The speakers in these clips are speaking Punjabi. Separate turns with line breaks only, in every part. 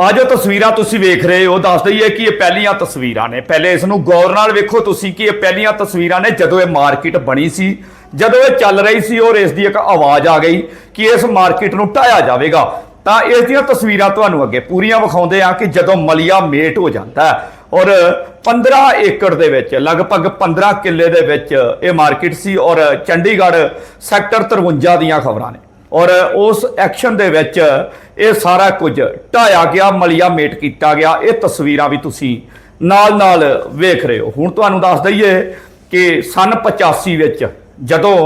ਆ ਜੋ ਤਸਵੀਰਾਂ ਤੁਸੀਂ ਵੇਖ ਰਹੇ ਹੋ, ਦੱਸ ਦਈਏ ਕਿ ਇਹ ਪਹਿਲੀਆਂ ਤਸਵੀਰਾਂ ਨੇ। ਪਹਿਲੇ ਇਸ ਨੂੰ ਗੌਰ ਨਾਲ ਵੇਖੋ ਤੁਸੀਂ ਕਿ ਇਹ ਪਹਿਲੀਆਂ ਤਸਵੀਰਾਂ ਨੇ ਜਦੋਂ ਇਹ ਮਾਰਕੀਟ ਬਣੀ ਸੀ, ਜਦੋਂ ਇਹ ਚੱਲ ਰਹੀ ਸੀ ਔਰ ਇਸ ਦੀ ਇੱਕ ਆਵਾਜ਼ ਆ ਗਈ ਕਿ ਇਸ ਮਾਰਕੀਟ ਨੂੰ ਢਾਇਆ ਜਾਵੇਗਾ। ਤਾਂ ਇਸ ਦੀਆਂ ਤਸਵੀਰਾਂ ਤੁਹਾਨੂੰ ਅੱਗੇ ਪੂਰੀਆਂ ਵਿਖਾਉਂਦੇ ਆ ਕਿ ਜਦੋਂ ਮਲੀਆ ਮੇਟ ਹੋ ਜਾਂਦਾ ਔਰ 15 ਏਕੜ ਦੇ ਵਿੱਚ, ਲਗਭਗ 15 ਕਿੱਲੇ ਦੇ ਵਿੱਚ ਇਹ ਮਾਰਕੀਟ ਸੀ ਔਰ ਚੰਡੀਗੜ੍ਹ ਸੈਕਟਰ 53 ਦੀਆਂ ਖਬਰਾਂ ਨੇ। ਔਰ ਉਸ ਐਕਸ਼ਨ ਦੇ ਵਿੱਚ ਇਹ ਸਾਰਾ ਕੁਝ ਢਾਇਆ ਗਿਆ, ਮਲੀਆ ਮੇਟ ਕੀਤਾ ਗਿਆ। ਇਹ ਤਸਵੀਰਾਂ ਵੀ ਤੁਸੀਂ ਨਾਲ ਨਾਲ ਵੇਖ ਰਹੇ ਹੋ। ਹੁਣ ਤੁਹਾਨੂੰ ਦੱਸ ਦਈਏ ਕਿ ਸਨ 85 ਵਿੱਚ ਜਦੋਂ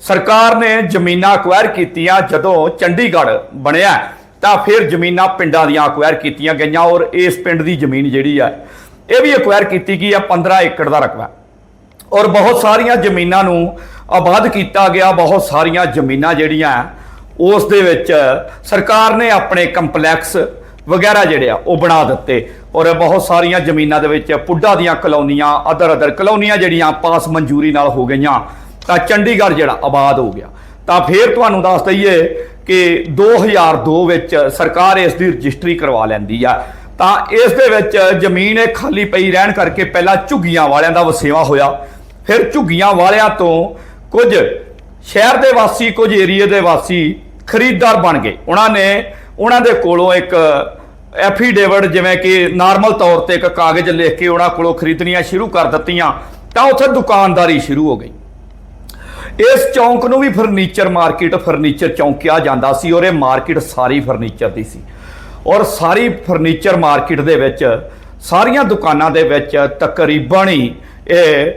ਸਰਕਾਰ ਨੇ ਜ਼ਮੀਨਾਂ ਅਕਵਾਇਰ ਕੀਤੀਆਂ, ਜਦੋਂ ਚੰਡੀਗੜ੍ਹ ਬਣਿਆ, ਤਾਂ ਫਿਰ ਜ਼ਮੀਨਾਂ ਪਿੰਡਾਂ ਦੀਆਂ ਅਕਵਾਇਰ ਕੀਤੀਆਂ ਗਈਆਂ ਔਰ ਇਸ ਪਿੰਡ ਦੀ ਜ਼ਮੀਨ ਜਿਹੜੀ ਆ, ਇਹ ਵੀ ਅਕਵਾਇਰ ਕੀਤੀ ਗਈ ਆ 15 ਏਕੜ ਦਾ ਰਕਬਾ। ਔਰ ਬਹੁਤ ਸਾਰੀਆਂ ਜ਼ਮੀਨਾਂ ਨੂੰ ਆਬਾਦ ਕੀਤਾ ਗਿਆ, ਬਹੁਤ ਸਾਰੀਆਂ ਜ਼ਮੀਨਾਂ ਜਿਹੜੀਆਂ ਉਸ ਦੇ ਵਿੱਚ ਸਰਕਾਰ ਨੇ ਆਪਣੇ ਕੰਪਲੈਕਸ ਵਗੈਰਾ ਜਿਹੜੇ ਆ, ਉਹ ਬਣਾ ਦਿੱਤੇ ਔਰ ਬਹੁਤ ਸਾਰੀਆਂ ਜ਼ਮੀਨਾਂ ਦੇ ਵਿੱਚ ਪੁੱਡਾ ਦੀਆਂ ਕਲੋਨੀਆਂ ਅਦਰ ਅਦਰ ਕਲੋਨੀਆਂ ਜਿਹੜੀਆਂ ਪਾਸ ਮਨਜ਼ੂਰੀ ਨਾਲ ਹੋ ਗਈਆਂ, ਤਾਂ ਚੰਡੀਗੜ੍ਹ ਜਿਹੜਾ ਆਬਾਦ ਹੋ ਗਿਆ। ਤਾਂ ਫਿਰ ਤੁਹਾਨੂੰ ਦੱਸ ਦਈਏ ਕਿ 2002 ਵਿੱਚ ਸਰਕਾਰ ਇਸ ਦੀ ਰਜਿਸਟਰੀ ਕਰਵਾ ਲੈਂਦੀ ਆ। ਤਾਂ ਇਸ ਦੇ ਵਿੱਚ ਜ਼ਮੀਨ ਇਹ ਖਾਲੀ ਪਈ ਰਹਿਣ ਕਰਕੇ ਪਹਿਲਾਂ ਝੁੱਗੀਆਂ ਵਾਲਿਆਂ ਦਾ ਵਸੇਵਾ ਹੋਇਆ। ਫਿਰ ਝੁੱਗੀਆਂ ਵਾਲਿਆਂ ਤੋਂ ਕੁਝ ਸ਼ਹਿਰ ਦੇ ਵਾਸੀ, ਕੁਝ ਏਰੀਏ ਦੇ ਵਾਸੀ ਖਰੀਦਦਾਰ ਬਣ ਗਏ। ਉਹਨਾਂ ਨੇ, ਉਹਨਾਂ ਦੇ ਕੋਲੋਂ ਇੱਕ ਐਫੀਡੇਵਿਟ ਜਿਵੇਂ ਕਿ ਨਾਰਮਲ ਤੌਰ ਤੇ ਇੱਕ ਕਾਗਜ਼ ਲਿਖ ਕੇ ਉਹਨਾਂ ਕੋਲੋਂ ਖਰੀਦਣੀਆਂ ਸ਼ੁਰੂ ਕਰ ਦਿੱਤੀਆਂ, ਤਾਂ ਉੱਥੇ ਦੁਕਾਨਦਾਰੀ ਸ਼ੁਰੂ ਹੋ ਗਈ। ਇਸ ਚੌਂਕ ਨੂੰ ਵੀ ਫਰਨੀਚਰ ਮਾਰਕੀਟ ਫਰਨੀਚਰ ਚੌਂਕ ਕਿਹਾ ਜਾਂਦਾ ਸੀ ਔਰ ਇਹ ਮਾਰਕੀਟ ਸਾਰੀ ਫਰਨੀਚਰ ਦੀ ਸੀ। ਔਰ ਸਾਰੀ ਫਰਨੀਚਰ ਮਾਰਕੀਟ ਦੇ ਵਿੱਚ, ਸਾਰੀਆਂ ਦੁਕਾਨਾਂ ਦੇ ਵਿੱਚ ਤਕਰੀਬਨ ਹੀ ਇਹ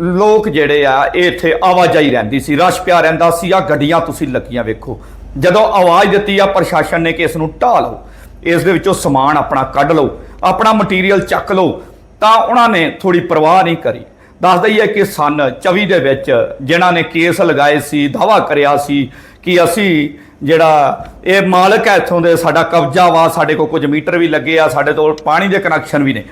ਲੋਕ ਜਿਹੜੇ ਆ, ਇਹ ਇੱਥੇ ਆਵਾਜਾਈ ਰਹਿੰਦੀ ਸੀ। ਰਸ਼ ਪਿਆ ਰਹਿੰਦਾ ਸੀ ਆ ਗੱਡੀਆਂ ਤੁਸੀਂ ਲੱਗੀਆਂ ਵੇਖੋ। ਜਦੋਂ ਆਵਾਜ਼ ਦਿੱਤੀ ਆ, ਪ੍ਰਸ਼ਾਸਨ ਨੇ ਕਿ ਇਸ ਨੂੰ ਢਾਹ ਲਓ, ਇਸ ਦੇ ਵਿੱਚੋਂ ਸਮਾਨ ਆਪਣਾ ਕੱਢ ਲਓ, ਆਪਣਾ ਮਟੀਰੀਅਲ ਚੱਕ ਲਓ, ਤਾਂ ਉਹਨਾਂ ਨੇ ਥੋੜੀ ਪਰਵਾਹ ਨਹੀਂ ਕਰੀ। ਦੱਸ ਦਈਏ ਕਿ ਸਨ 24 ਦੇ ਵਿੱਚ ਜਿਨ੍ਹਾਂ ਨੇ ਕੇਸ ਲਗਾਏ ਸੀ ਦਾਵਾ ਕਰਿਆ ਸੀ ਕਿ ਅਸੀਂ ਜਿਹੜਾ ਇਹ ਮਾਲਕ ਹੈ ਇੱਥੋਂ ਦੇ, ਸਾਡਾ ਕਬਜ਼ਾ ਵਾ, ਸਾਡੇ ਕੋਲ ਕੁਝ ਮੀਟਰ ਵੀ ਲੱਗੇ ਆ, ਸਾਡੇ ਕੋਲ ਪਾਣੀ ਦੇ ਕਨੈਕਸ਼ਨ ਵੀ ਨੇ।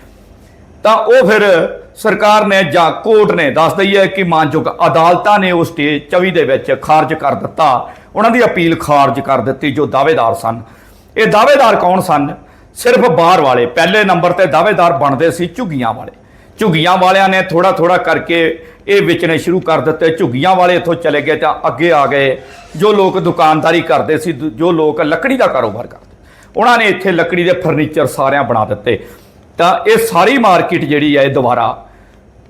ਤਾਂ ਉਹ ਫਿਰ ਸਰਕਾਰ ਨੇ ਜਾਂ ਕੋਰਟ ਨੇ ਦੱਸ ਦਈਏ ਕਿ ਮਾਨਯੋਗ ਅਦਾਲਤਾਂ ਨੇ ਉਸ ਸਟੇਜ 24 ਦੇ ਵਿੱਚ ਖਾਰਜ ਕਰ ਦਿੱਤਾ। ਉਹਨਾਂ ਦੀ ਅਪੀਲ ਖਾਰਜ ਕਰ ਦਿੱਤੀ, ਜੋ ਦਾਅਵੇਦਾਰ ਸਨ। ਇਹ ਦਾਅਵੇਦਾਰ ਕੌਣ ਸਨ? ਸਿਰਫ ਬਾਹਰ ਵਾਲੇ। ਪਹਿਲੇ ਨੰਬਰ ਤੇ ਦਾਅਵੇਦਾਰ ਬਣਦੇ ਸੀ ਝੁੱਗੀਆਂ ਵਾਲੇ। ਝੁੱਗੀਆਂ ਵਾਲਿਆਂ ਨੇ ਥੋੜਾ ਥੋੜਾ ਕਰਕੇ ਇਹ ਵੇਚਣੇ ਸ਼ੁਰੂ ਕਰ ਦਿੱਤੇ। ਝੁੱਗੀਆਂ ਵਾਲੇ ਇੱਥੋਂ ਚਲੇ ਗਏ ਤਾਂ ਅੱਗੇ ਆ ਗਏ। ਜੋ ਲੋਕ ਦੁਕਾਨਦਾਰੀ ਕਰਦੇ ਸੀ ਦੁ- ਜੋ ਲੋਕ ਲੱਕੜੀ ਦਾ ਕਾਰੋਬਾਰ ਕਰਦੇ। ਉਹਨਾਂ ਨੇ ਇੱਥੇ ਲੱਕੜੀ ਦੇ ਫਰਨੀਚਰ ਸਾਰਿਆਂ ਬਣਾ ਦਿੱਤੇ। ਤਾਂ ਇਹ ਸਾਰੀ ਮਾਰਕੀਟ ਜਿਹੜੀ ਹੈ ਇਹ ਦੁਬਾਰਾ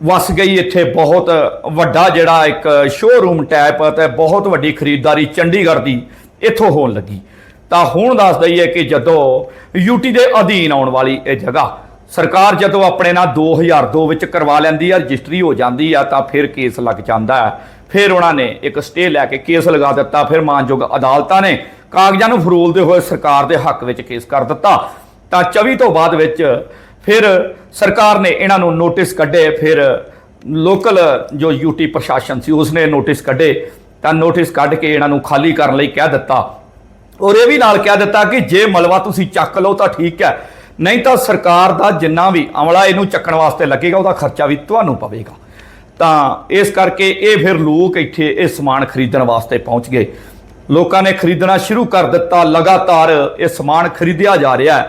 ਵਸ ਗਈ। ਇੱਥੇ ਬਹੁਤ ਵੱਡਾ ਜਿਹੜਾ ਇੱਕ ਸ਼ੋਰੂਮ ਟਾਈਪ ਤੇ ਬਹੁਤ ਵੱਡੀ ਖਰੀਦਦਾਰੀ ਚੰਡੀਗੜ੍ਹ ਦੀ ਇੱਥੋਂ ਹੋਣ ਲੱਗੀ। ਤਾਂ ਹੁਣ ਦੱਸ ਦਈਏ ਕਿ ਜਦੋਂ ਯੂਟੀ ਦੇ ਅਧੀਨ ਆਉਣ ਵਾਲੀ ਇਹ ਜਗ੍ਹਾ, ਸਰਕਾਰ ਜਦੋਂ ਆਪਣੇ ਨਾਲ 2002 ਵਿੱਚ ਕਰਵਾ ਲੈਂਦੀ ਆ, ਰਜਿਸਟਰੀ ਹੋ ਜਾਂਦੀ ਆ, ਤਾਂ ਫਿਰ ਕੇਸ ਲੱਗ ਜਾਂਦਾ ਹੈ ਫਿਰ ਉਹਨਾਂ ਨੇ ਇੱਕ ਸਟੇ ਲੈ ਕੇ ਕੇਸ ਲਗਾ ਦਿੱਤਾ, ਫਿਰ ਮਾਨਯੋਗ ਅਦਾਲਤਾਂ ਨੇ ਕਾਗਜ਼ਾਂ ਨੂੰ ਫਰੋਲਦੇ ਹੋਏ ਸਰਕਾਰ ਦੇ ਹੱਕ ਵਿੱਚ ਕੇਸ ਕਰ ਦਿੱਤਾ। ਤਾਂ 24 ਤੋਂ ਬਾਅਦ ਵਿੱਚ ਫਿਰ ਸਰਕਾਰ ਨੇ ਇਹਨਾਂ ਨੂੰ ਨੋਟਿਸ ਕੱਢੇ, ਫਿਰ ਲੋਕਲ ਜੋ ਯੂਟੀ ਪ੍ਰਸ਼ਾਸਨ ਸੀ ਉਸਨੇ ਨੋਟਿਸ ਕੱਢੇ, ਤਾਂ ਨੋਟਿਸ ਕੱਢ ਕੇ ਇਹਨਾਂ ਨੂੰ ਖਾਲੀ ਕਰਨ ਲਈ ਕਹਿ ਦਿੱਤਾ। ਔਰ ਇਹ ਵੀ ਨਾਲ ਕਹਿ ਦਿੱਤਾ ਕਿ ਜੇ ਮਲਵਾ ਤੁਸੀਂ ਚੱਕ ਲਓ ਤਾਂ ਠੀਕ ਹੈ, ਨਹੀਂ ਤਾਂ ਸਰਕਾਰ ਦਾ ਜਿੰਨਾ ਵੀ ਅਮਲਾ ਇਹਨੂੰ ਚੱਕਣ ਵਾਸਤੇ ਲੱਗੇਗਾ, ਉਹਦਾ ਖਰਚਾ ਵੀ ਤੁਹਾਨੂੰ ਪਵੇਗਾ। ਤਾਂ ਇਸ ਕਰਕੇ ਇਹ ਫਿਰ ਲੋਕ ਇੱਥੇ ਇਹ ਸਮਾਨ ਖਰੀਦਣ ਵਾਸਤੇ ਪਹੁੰਚ ਗਏ। ਲੋਕਾਂ ਨੇ ਖਰੀਦਣਾ ਸ਼ੁਰੂ ਕਰ ਦਿੱਤਾ, ਲਗਾਤਾਰ ਇਹ ਸਮਾਨ ਖਰੀਦਿਆ ਜਾ ਰਿਹਾ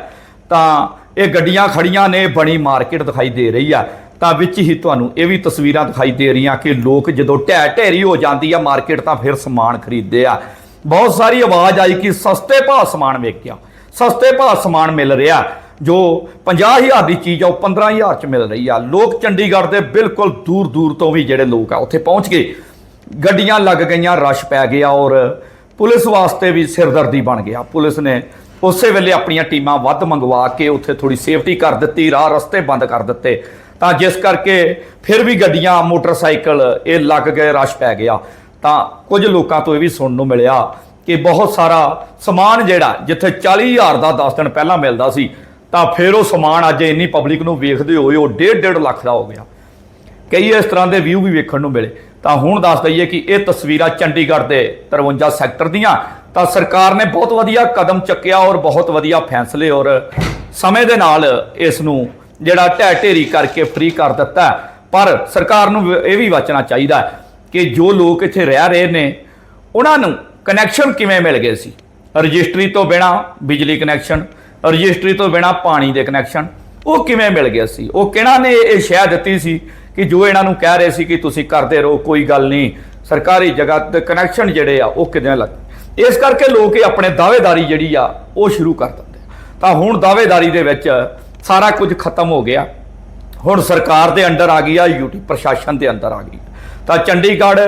ਤਾਂ ਇਹ ਗੱਡੀਆਂ ਖੜੀਆਂ ਨੇ, ਬਣੀ ਮਾਰਕੀਟ ਦਿਖਾਈ ਦੇ ਰਹੀ ਆ। ਤਾਂ ਵਿੱਚ ਹੀ ਤੁਹਾਨੂੰ ਇਹ ਵੀ ਤਸਵੀਰਾਂ ਦਿਖਾਈ ਦੇ ਰਹੀਆਂ ਕਿ ਲੋਕ ਜਦੋਂ ਢਹਿ ਢੇਰੀ ਹੋ ਜਾਂਦੀ ਆ ਮਾਰਕੀਟ, ਤਾਂ ਫਿਰ ਸਮਾਨ ਖਰੀਦਦੇ ਆ। ਬਹੁਤ ਸਾਰੀ ਆਵਾਜ਼ ਆਈ ਕਿ ਸਸਤੇ ਭਾਅ ਸਮਾਨ ਵੇਖਿਆ। ਸਸਤੇ ਭਾਅ ਸਮਾਨ ਮਿਲ ਰਿਹਾ। ਜੋ 50000 ਦੀ ਚੀਜ਼ ਆ, ਉਹ 15000 ਚ ਮਿਲ ਰਹੀ ਆ। ਲੋਕ ਚੰਡੀਗੜ੍ਹ ਦੇ ਬਿਲਕੁਲ ਦੂਰ ਦੂਰ ਤੋਂ ਵੀ ਜਿਹੜੇ ਲੋਕ ਆ, ਉੱਥੇ ਪਹੁੰਚ ਗਏ। ਗੱਡੀਆਂ ਲੱਗ ਗਈਆਂ, ਰਸ਼ ਪੈ ਗਿਆ ਔਰ ਪੁਲਿਸ ਵਾਸਤੇ ਵੀ ਸਿਰਦਰਦੀ ਬਣ ਗਿਆ। ਪੁਲਿਸ ਨੇ ਉਸੇ ਵੇਲੇ ਆਪਣੀਆਂ ਟੀਮਾਂ ਵੱਧ ਮੰਗਵਾ ਕੇ ਉੱਥੇ ਥੋੜੀ ਸੇਫਟੀ ਕਰ ਦਿੱਤੀ, ਰਾਹ ਰਸਤੇ ਬੰਦ ਕਰ ਦਿੱਤੇ। ਤਾਂ ਜਿਸ ਕਰਕੇ ਫਿਰ ਵੀ ਗੱਡੀਆਂ, ਮੋਟਰਸਾਈਕਲ, ਇਹ ਲੱਗ ਗਏ, ਰਸ਼ ਪੈ ਗਿਆ। ਤਾਂ ਕੁਝ ਲੋਕਾਂ ਤੋਂ ਇਹ ਵੀ ਸੁਣਨ ਨੂੰ ਮਿਲਿਆ ਕਿ ਬਹੁਤ ਸਾਰਾ ਸਮਾਨ ਜਿਹੜਾ ਜਿੱਥੇ 40000 ਦਾ 10 ਦਿਨ ਪਹਿਲਾਂ ਮਿਲਦਾ ਸੀ, ਤਾਂ ਫਿਰ ਉਹ ਸਮਾਨ ਅੱਜ ਇੰਨੀ ਪਬਲਿਕ ਨੂੰ ਵੇਖਦੇ ਹੋਏ ਉਹ 1.5 ਲੱਖ ਦਾ ਹੋ ਗਿਆ। ਕਈ ਇਸ ਤਰ੍ਹਾਂ ਦੇ ਵਿਊ ਵੀ ਵੇਖਣ ਨੂੰ ਮਿਲੇ। ਤਾਂ ਹੁਣ ਦੱਸ ਦਈਏ ਕਿ ਇਹ ਤਸਵੀਰਾਂ ਚੰਡੀਗੜ੍ਹ ਦੇ 53 ਸੈਕਟਰ ਦੀਆਂ ਤਾਂ ਸਰਕਾਰ ਨੇ ਬਹੁਤ ਵਧੀਆ ਕਦਮ ਚੱਕਿਆ ਔਰ ਬਹੁਤ ਵਧੀਆ ਫੈਸਲੇ ਔਰ ਸਮੇਂ ਦੇ ਨਾਲ ਇਸ ਨੂੰ ਜਿਹੜਾ ਢਹਿ ਢੇਰੀ ਕਰਕੇ ਫ੍ਰੀ ਕਰ ਦਿੱਤਾ ਪਰ ਸਰਕਾਰ ਨੂੰ ਇਹ ਵੀ ਬਚਣਾ ਚਾਹੀਦਾ ਕਿ ਜੋ ਲੋਕ ਇੱਥੇ ਰਹਿ ਰਹੇ ਨੇ, ਉਹਨਾਂ ਨੂੰ ਕਨੈਕਸ਼ਨ ਕਿਵੇਂ ਮਿਲ ਗਏ ਸੀ? ਰਜਿਸਟਰੀ ਤੋਂ ਬਿਨਾ ਬਿਜਲੀ ਕਨੈਕਸ਼ਨ ਰਜਿਸਟਰੀ ਤੋਂ ਬਿਨਾ ਪਾਣੀ ਦੇ ਕਨੈਕਸ਼ਨ ਉਹ ਕਿਵੇਂ ਮਿਲ ਗਿਆ ਸੀ? ਉਹ ਕਿਹਨਾਂ ਨੇ ਇਹ ਸ਼ਹਿ ਦਿੱਤੀ ਸੀ ਕਿ ਜੋ ਇਹਨਾਂ ਨੂੰ ਕਹਿ ਰਹੇ ਸੀ ਕਿ ਤੁਸੀਂ ਕਰਦੇ ਰਹੋ, ਕੋਈ ਗੱਲ ਨਹੀਂ। ਸਰਕਾਰੀ ਜਗ੍ਹਾ ਤੇ ਕਨੈਕਸ਼ਨ ਜਿਹੜੇ ਆ, ਉਹ ਕਿਦਾਂ ਲੱਗ ਇਸ ਕਰਕੇ ਲੋਕ ਇਹ ਆਪਣੇ ਦਾਅਵੇਦਾਰੀ ਜਿਹੜੀ ਆ, ਉਹ ਸ਼ੁਰੂ ਕਰ ਦਿੰਦੇ ਤਾਂ ਹੁਣ ਦਾਅਵੇਦਾਰੀ ਦੇ ਵਿੱਚ ਸਾਰਾ ਕੁਝ ਖਤਮ ਹੋ ਗਿਆ। ਹੁਣ ਸਰਕਾਰ ਦੇ ਅੰਡਰ ਆ ਗਈ ਆ, ਯੂਟੀ ਪ੍ਰਸ਼ਾਸਨ ਦੇ ਅੰਦਰ ਆ ਗਈ। ਤਾਂ ਚੰਡੀਗੜ੍ਹ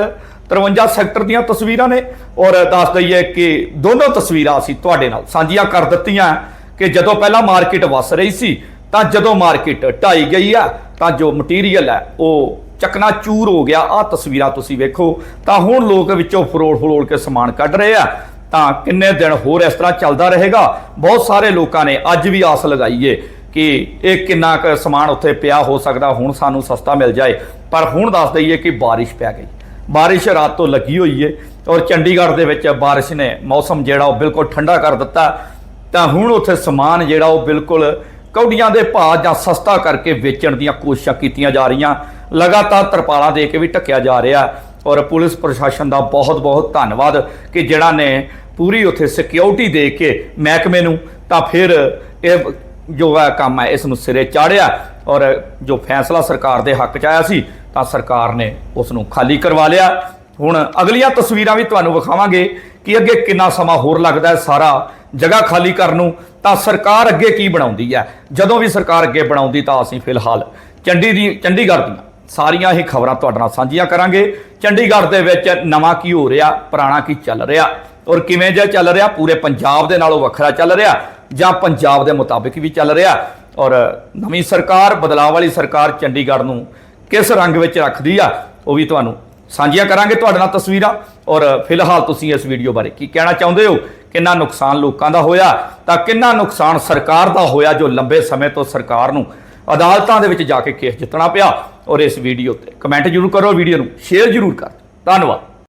53 ਸੈਕਟਰ ਦੀਆਂ ਤਸਵੀਰਾਂ ਨੇ ਔਰ ਦੱਸ ਦਈਏ ਕਿ ਦੋਨੋਂ ਤਸਵੀਰਾਂ ਅਸੀਂ ਤੁਹਾਡੇ ਨਾਲ ਸਾਂਝੀਆਂ ਕਰ ਦਿੱਤੀਆਂ ਕਿ ਜਦੋਂ ਪਹਿਲਾਂ ਮਾਰਕੀਟ ਵਸ ਰਹੀ ਸੀ, ਤਾਂ ਜਦੋਂ ਮਾਰਕੀਟ ਢਾਈ ਗਈ ਆ, ਤਾਂ ਜੋ ਮਟੀਰੀਅਲ ਹੈ, ਉਹ ਚਕਨਾ ਚੂਰ ਹੋ ਗਿਆ। ਆ ਤਸਵੀਰਾਂ ਤੁਸੀਂ ਵੇਖੋ, ਤਾਂ ਹੁਣ ਲੋਕ ਵਿੱਚੋਂ ਫਰੋੜ ਫਰੋੜ ਕੇ ਸਮਾਨ ਕੱਢ ਰਹੇ ਆ। ਤਾਂ ਕਿੰਨੇ ਦਿਨ ਹੋਰ ਇਸ ਤਰ੍ਹਾਂ ਚੱਲਦਾ ਰਹੇਗਾ? ਬਹੁਤ ਸਾਰੇ ਲੋਕਾਂ ਨੇ ਅੱਜ ਵੀ ਆਸ ਲਗਾਈਏ ਕਿ ਇਹ ਕਿੰਨਾ ਕੁ ਸਮਾਨ ਉੱਥੇ ਪਿਆ ਹੋ ਸਕਦਾ, ਹੁਣ ਸਾਨੂੰ ਸਸਤਾ ਮਿਲ ਜਾਏ। ਪਰ ਹੁਣ ਦੱਸ ਦਈਏ ਕਿ ਬਾਰਿਸ਼ ਪੈ ਗਈ। ਬਾਰਿਸ਼ ਰਾਤ ਤੋਂ ਲੱਗੀ ਹੋਈ ਏ ਔਰ ਚੰਡੀਗੜ੍ਹ ਦੇ ਵਿੱਚ ਬਾਰਿਸ਼ ਨੇ ਮੌਸਮ ਜਿਹੜਾ ਉਹ ਬਿਲਕੁਲ ਠੰਡਾ ਕਰ ਦਿੱਤਾ। ਤਾਂ ਹੁਣ ਉੱਥੇ ਸਮਾਨ ਜਿਹੜਾ ਉਹ ਬਿਲਕੁਲ ਕੌਡੀਆਂ ਦੇ ਭਾਅ ਜਾਂ ਸਸਤਾ ਕਰਕੇ ਵੇਚਣ ਦੀਆਂ ਕੋਸ਼ਿਸ਼ਾਂ ਕੀਤੀਆਂ ਜਾ ਰਹੀਆਂ। ਲਗਾਤਾਰ ਤਰਪਾਲਾਂ ਦੇ ਕੇ ਵੀ ਢੱਕਿਆ ਜਾ ਰਿਹਾ ਔਰ ਪੁਲਿਸ ਪ੍ਰਸ਼ਾਸਨ ਦਾ ਬਹੁਤ ਬਹੁਤ ਧੰਨਵਾਦ ਕਿ ਜਿਹੜਾ ਨੇ ਪੂਰੀ ਉੱਥੇ ਸਿਕਿਉਰਿਟੀ ਦੇ ਕੇ ਮਹਿਕਮੇ ਨੂੰ ਤਾਂ ਫਿਰ ਇਹ ਜੋ ਹੈ ਕੰਮ ਹੈ, ਇਸ ਨੂੰ ਸਿਰੇ ਚਾੜਿਆ ਔਰ ਜੋ ਫੈਸਲਾ ਸਰਕਾਰ ਦੇ ਹੱਕ ਚ ਆਇਆ ਸੀ ਤਾਂ ਸਰਕਾਰ ਨੇ ਉਸ ਨੂੰ ਖਾਲੀ ਕਰਵਾ ਲਿਆ। ਹੁਣ ਅਗਲੀਆਂ ਤਸਵੀਰਾਂ ਵੀ ਤੁਹਾਨੂੰ ਵਿਖਾਵਾਂਗੇ ਕਿ ਅੱਗੇ ਕਿੰਨਾ ਸਮਾਂ ਹੋਰ ਲੱਗਦਾ ਹੈ ਸਾਰਾ ਜਗ੍ਹਾ ਖਾਲੀ ਕਰਨ ਨੂੰ, ਤਾਂ ਸਰਕਾਰ ਅੱਗੇ ਕੀ ਬਣਾਉਂਦੀ ਹੈ? ਜਦੋਂ ਵੀ ਸਰਕਾਰ ਅੱਗੇ ਬਣਾਉਂਦੀ ਤਾਂ ਅਸੀਂ ਫਿਲਹਾਲ ਚੰਡੀ ਦੀ, ਚੰਡੀਗੜ੍ਹ ਦੀਆਂ ਸਾਰੀਆਂ ਹੀ ਖਬਰਾਂ ਤੁਹਾਡੇ ਨਾਲ ਸਾਂਝੀਆਂ ਕਰਾਂਗੇ। ਚੰਡੀਗੜ੍ਹ ਦੇ ਵਿੱਚ ਨਵਾਂ ਕੀ ਹੋ ਰਿਹਾ, ਪੁਰਾਣਾ ਕੀ ਚੱਲ ਰਿਹਾ ਔਰ ਕਿਵੇਂ ਜਿਹਾ ਚੱਲ ਰਿਹਾ, ਪੂਰੇ ਪੰਜਾਬ ਦੇ ਨਾਲੋਂ ਵੱਖਰਾ ਚੱਲ ਰਿਹਾ ਜਾਂ ਪੰਜਾਬ ਦੇ ਮੁਤਾਬਿਕ ਵੀ ਚੱਲ ਰਿਹਾ ਔਰ ਨਵੀਂ ਸਰਕਾਰ, ਬਦਲਾਅ ਵਾਲੀ ਸਰਕਾਰ ਚੰਡੀਗੜ੍ਹ ਨੂੰ ਕਿਸ ਰੰਗ ਵਿੱਚ ਰੱਖਦੀ ਆ, ਉਹ ਵੀ ਤੁਹਾਨੂੰ ਸਾਂਝੀਆਂ ਕਰਾਂਗੇ ਤੁਹਾਡੇ ਨਾਲ ਤਸਵੀਰਾਂ। ਔਰ ਫਿਲਹਾਲ ਤੁਸੀਂ ਇਸ ਵੀਡੀਓ ਬਾਰੇ ਕੀ ਕਹਿਣਾ ਚਾਹੁੰਦੇ ਹੋ? ਕਿੰਨਾ ਨੁਕਸਾਨ ਲੋਕਾਂ ਦਾ ਹੋਇਆ? ਤਾਂ ਕਿੰਨਾ ਨੁਕਸਾਨ ਸਰਕਾਰ ਦਾ ਹੋਇਆ ਜੋ ਲੰਬੇ ਸਮੇਂ ਤੋਂ ਸਰਕਾਰ ਨੂੰ ਅਦਾਲਤਾਂ ਦੇ ਵਿੱਚ ਜਾ ਕੇ ਕੇਸ ਜਿੱਤਣਾ ਪਿਆ? ਔਰ ਇਸ ਵੀਡੀਓ ਤੇ ਕਮੈਂਟ ਜ਼ਰੂਰ ਕਰੋ, ਵੀਡੀਓ ਨੂੰ ਸ਼ੇਅਰ ਜ਼ਰੂਰ ਕਰ। ਧੰਨਵਾਦ।